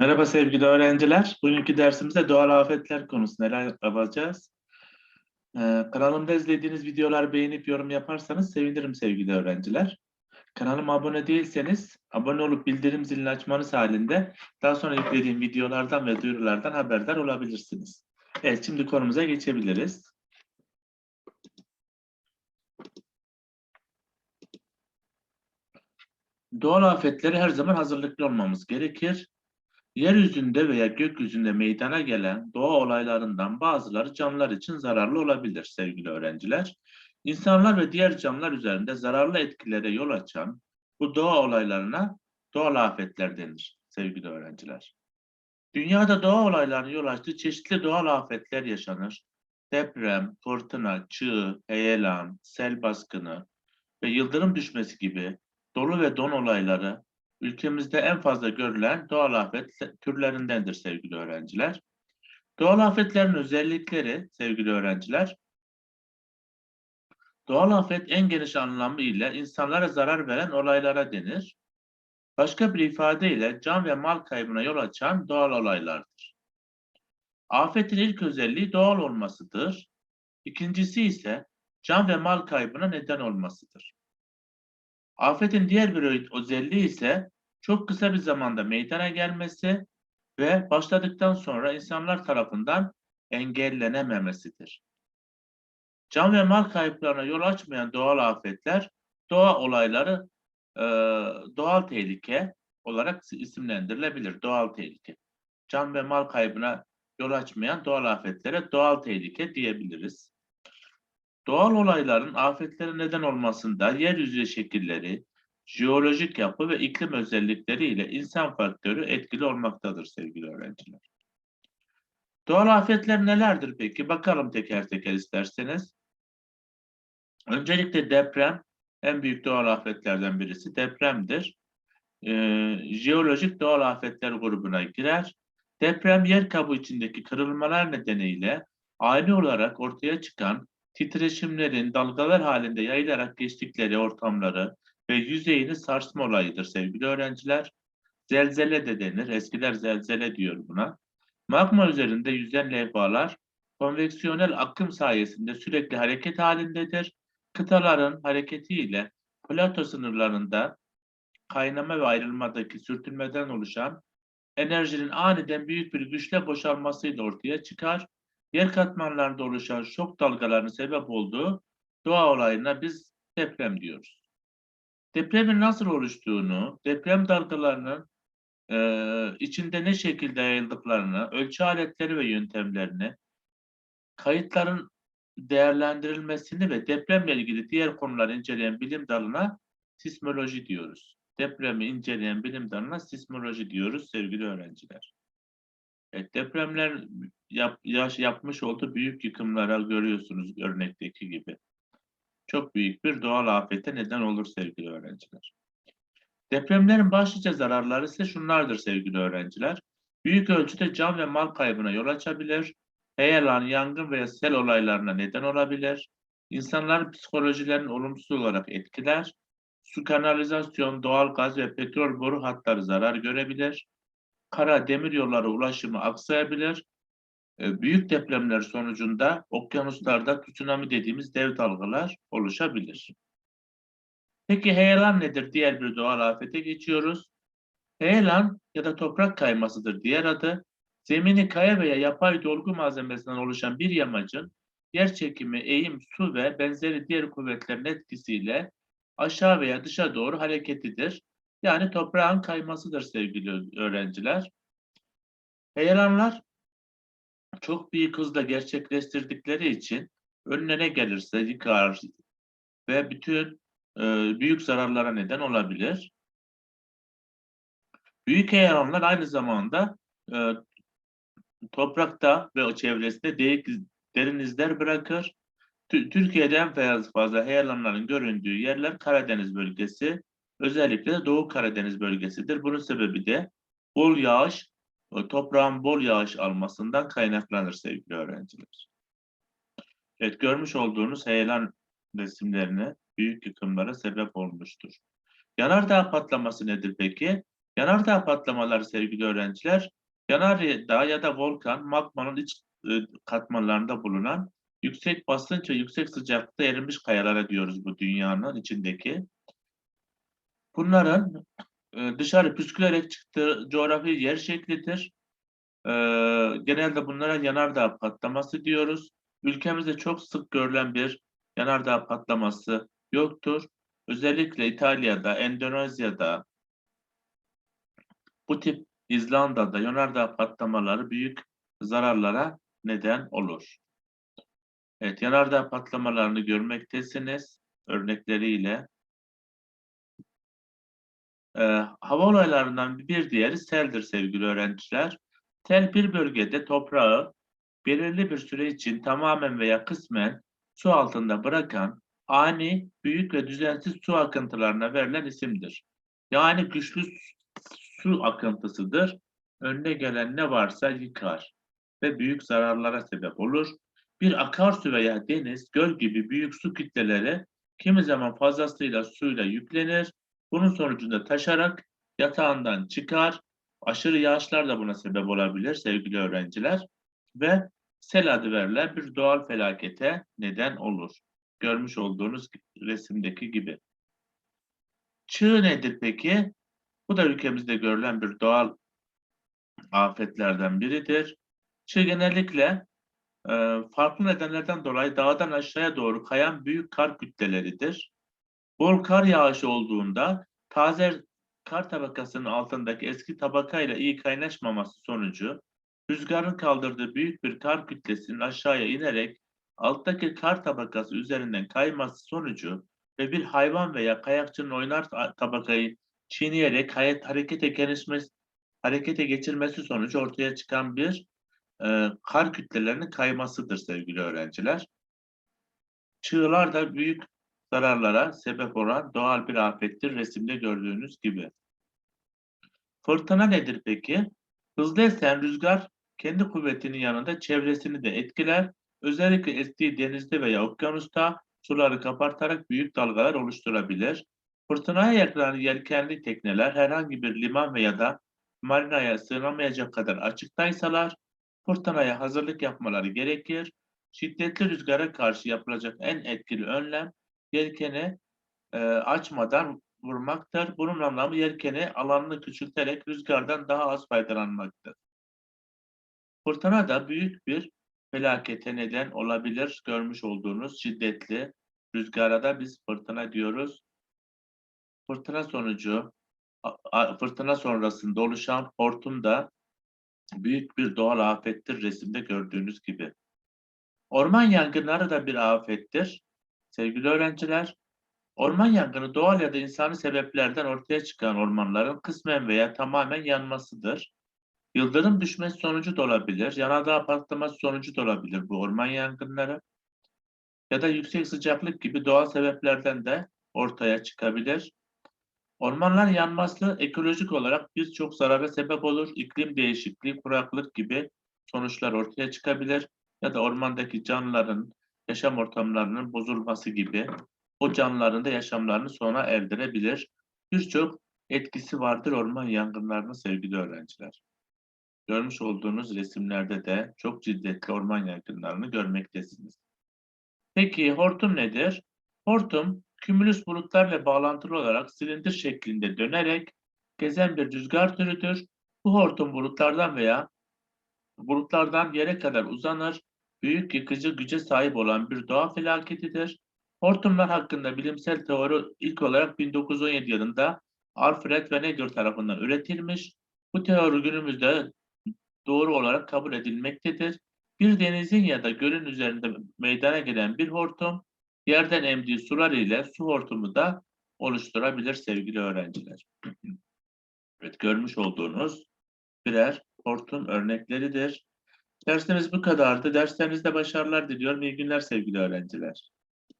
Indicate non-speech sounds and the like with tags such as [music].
Merhaba sevgili öğrenciler. Bugünkü dersimizde doğal afetler konusunda ele alacağız. Ee, kanalımda izlediğiniz videolar beğenip yorum yaparsanız sevinirim sevgili öğrenciler. Kanalıma abone değilseniz abone olup bildirim zilini açmanız halinde daha sonra yüklediğim videolardan ve duyurulardan haberdar olabilirsiniz. Evet şimdi konumuza geçebiliriz. Doğal afetlere her zaman hazırlıklı olmamız gerekir. Yeryüzünde veya gökyüzünde meydana gelen doğa olaylarından bazıları canlılar için zararlı olabilir sevgili öğrenciler. İnsanlar ve diğer canlılar üzerinde zararlı etkilere yol açan bu doğa olaylarına doğal afetler denir sevgili öğrenciler. Dünyada doğa olaylarının yol açtığı çeşitli doğal afetler yaşanır. Deprem, fırtına, çığ, heyelan, sel baskını ve yıldırım düşmesi gibi dolu ve don olayları ülkemizde en fazla görülen doğal afet türlerindendir sevgili öğrenciler. Doğal afetlerin özellikleri sevgili öğrenciler, doğal afet en geniş anlamı ile insanlara zarar veren olaylara denir. Başka bir ifadeyle can ve mal kaybına yol açan doğal olaylardır. Afetin ilk özelliği doğal olmasıdır. İkincisi ise can ve mal kaybına neden olmasıdır. Afetin diğer bir özelliği ise çok kısa bir zamanda meydana gelmesi ve başladıktan sonra insanlar tarafından engellenememesidir. Can ve mal kayıplarına yol açmayan doğal afetler, doğa olayları e, doğal tehlike olarak isimlendirilebilir. Doğal tehlike. Can ve mal kaybına yol açmayan doğal afetlere doğal tehlike diyebiliriz. Doğal olayların afetlere neden olmasında yeryüzü şekilleri, jeolojik yapı ve iklim özellikleri ile insan faktörü etkili olmaktadır sevgili öğrenciler. Doğal afetler nelerdir peki? Bakalım teker teker isterseniz. Öncelikle deprem en büyük doğal afetlerden birisi depremdir. Ee, jeolojik doğal afetler grubuna girer. Deprem yer kabuğu içindeki kırılmalar nedeniyle ani olarak ortaya çıkan titreşimlerin dalgalar halinde yayılarak geçtikleri ortamları ve yüzeyini sarsma olayıdır sevgili öğrenciler. Zelzele de denir. Eskiler zelzele diyor buna. Magma üzerinde yüzen levhalar konveksiyonel akım sayesinde sürekli hareket halindedir. Kıtaların hareketiyle plato sınırlarında kaynama ve ayrılmadaki sürtünmeden oluşan enerjinin aniden büyük bir güçle boşalmasıyla ortaya çıkar. Yer katmanlarında oluşan şok dalgalarının sebep olduğu doğa olayına biz deprem diyoruz. Depremin nasıl oluştuğunu, deprem dalgalarının e, içinde ne şekilde yayıldıklarını, ölçü aletleri ve yöntemlerini, kayıtların değerlendirilmesini ve depremle ilgili diğer konuları inceleyen bilim dalına sismoloji diyoruz. Depremi inceleyen bilim dalına sismoloji diyoruz sevgili öğrenciler. Evet, depremler yap, yaş, yapmış olduğu büyük yıkımlara görüyorsunuz örnekteki gibi. Çok büyük bir doğal afete neden olur sevgili öğrenciler. Depremlerin başlıca zararları ise şunlardır sevgili öğrenciler. Büyük ölçüde can ve mal kaybına yol açabilir. Heyelan, yangın veya sel olaylarına neden olabilir. İnsanların psikolojilerini olumsuz olarak etkiler. Su kanalizasyon, doğal gaz ve petrol boru hatları zarar görebilir. Kara demir yolları ulaşımı aksayabilir. Ee, büyük depremler sonucunda okyanuslarda tsunami dediğimiz dev dalgalar oluşabilir. Peki heyelan nedir? Diğer bir doğal afete geçiyoruz. Heyelan ya da toprak kaymasıdır diğer adı. Zemini kaya veya yapay dolgu malzemesinden oluşan bir yamacın yer çekimi, eğim, su ve benzeri diğer kuvvetlerin etkisiyle aşağı veya dışa doğru hareketidir. Yani toprağın kaymasıdır sevgili öğrenciler. Heyelanlar çok büyük hızla gerçekleştirdikleri için önüne gelirse yıkar ve bütün e, büyük zararlara neden olabilir. Büyük heyelanlar aynı zamanda e, toprakta ve çevresinde derin, izler bırakır. Türkiye'de en fazla heyelanların göründüğü yerler Karadeniz bölgesi, özellikle de Doğu Karadeniz bölgesidir. Bunun sebebi de bol yağış toprağın bol yağış almasından kaynaklanır sevgili öğrenciler. Evet görmüş olduğunuz heyelan resimlerini büyük yıkımlara sebep olmuştur. Yanardağ patlaması nedir peki? Yanardağ patlamaları sevgili öğrenciler, yanardağ ya da volkan magmanın iç e, katmanlarında bulunan yüksek basınç ve yüksek sıcaklıkta erimiş kayalara diyoruz bu dünyanın içindeki. Bunların e, dışarı püskülerek çıktığı coğrafi yer şeklidir. E, genelde bunlara yanardağ patlaması diyoruz. Ülkemizde çok sık görülen bir yanardağ patlaması yoktur. Özellikle İtalya'da, Endonezya'da, bu tip İzlanda'da yanardağ patlamaları büyük zararlara neden olur. Evet, yanardağ patlamalarını görmektesiniz örnekleriyle. Ee, hava olaylarından bir diğeri seldir sevgili öğrenciler. Sel bir bölgede toprağı belirli bir süre için tamamen veya kısmen su altında bırakan ani, büyük ve düzensiz su akıntılarına verilen isimdir. Yani güçlü su akıntısıdır. Önüne gelen ne varsa yıkar ve büyük zararlara sebep olur. Bir akarsu veya deniz, göl gibi büyük su kütleleri kimi zaman fazlasıyla suyla yüklenir. Bunun sonucunda taşarak yatağından çıkar. Aşırı yağışlar da buna sebep olabilir sevgili öğrenciler. Ve sel adı verilen bir doğal felakete neden olur. Görmüş olduğunuz resimdeki gibi. Çığ nedir peki? Bu da ülkemizde görülen bir doğal afetlerden biridir. Çığ genellikle farklı nedenlerden dolayı dağdan aşağıya doğru kayan büyük kar kütleleridir. Bol kar yağışı olduğunda taze kar tabakasının altındaki eski tabakayla iyi kaynaşmaması sonucu rüzgarın kaldırdığı büyük bir kar kütlesinin aşağıya inerek alttaki kar tabakası üzerinden kayması sonucu ve bir hayvan veya kayakçının oynar tabakayı çiğneyerek harekete gelişmesi, harekete geçirmesi sonucu ortaya çıkan bir e, kar kütlelerinin kaymasıdır sevgili öğrenciler. Çığlar da büyük zararlara sebep olan doğal bir afettir resimde gördüğünüz gibi. Fırtına nedir peki? Hızlı esen rüzgar kendi kuvvetinin yanında çevresini de etkiler. Özellikle estiği denizde veya okyanusta suları kapartarak büyük dalgalar oluşturabilir. Fırtınaya yakalanan yelkenli tekneler herhangi bir liman veya da marinaya sığınamayacak kadar açıktaysalar fırtınaya hazırlık yapmaları gerekir. Şiddetli rüzgara karşı yapılacak en etkili önlem yelkeni e, açmadan vurmaktır. Bunun anlamı yelkeni alanını küçülterek rüzgardan daha az faydalanmaktır. Fırtına da büyük bir felakete neden olabilir. Görmüş olduğunuz şiddetli rüzgara da biz fırtına diyoruz. Fırtına sonucu, fırtına sonrasında oluşan hortum da büyük bir doğal afettir resimde gördüğünüz gibi. Orman yangınları da bir afettir. Sevgili öğrenciler, orman yangını doğal ya da insani sebeplerden ortaya çıkan ormanların kısmen veya tamamen yanmasıdır. Yıldırım düşmesi sonucu da olabilir, yanardağ patlaması sonucu da olabilir bu orman yangınları. Ya da yüksek sıcaklık gibi doğal sebeplerden de ortaya çıkabilir. Ormanlar yanması ekolojik olarak birçok zarara sebep olur. İklim değişikliği, kuraklık gibi sonuçlar ortaya çıkabilir. Ya da ormandaki canlıların yaşam ortamlarının bozulması gibi o canlıların da yaşamlarını sona erdirebilir. Birçok etkisi vardır orman yangınlarının sevgili öğrenciler. Görmüş olduğunuz resimlerde de çok ciddetli orman yangınlarını görmektesiniz. Peki hortum nedir? Hortum Kümülüs bulutlarla bağlantılı olarak silindir şeklinde dönerek gezen bir rüzgar türüdür. Bu hortum bulutlardan veya bulutlardan yere kadar uzanır. Büyük yıkıcı güce sahip olan bir doğa felaketidir. Hortumlar hakkında bilimsel teori ilk olarak 1917 yılında Alfred Wegener tarafından üretilmiş. Bu teori günümüzde doğru olarak kabul edilmektedir. Bir denizin ya da gölün üzerinde meydana gelen bir hortum, yerden emdiği sular ile su hortumu da oluşturabilir sevgili öğrenciler. [clears throat] evet görmüş olduğunuz birer hortum örnekleridir. Dersimiz bu kadardı. Derslerinizde başarılar diliyorum. İyi günler sevgili öğrenciler.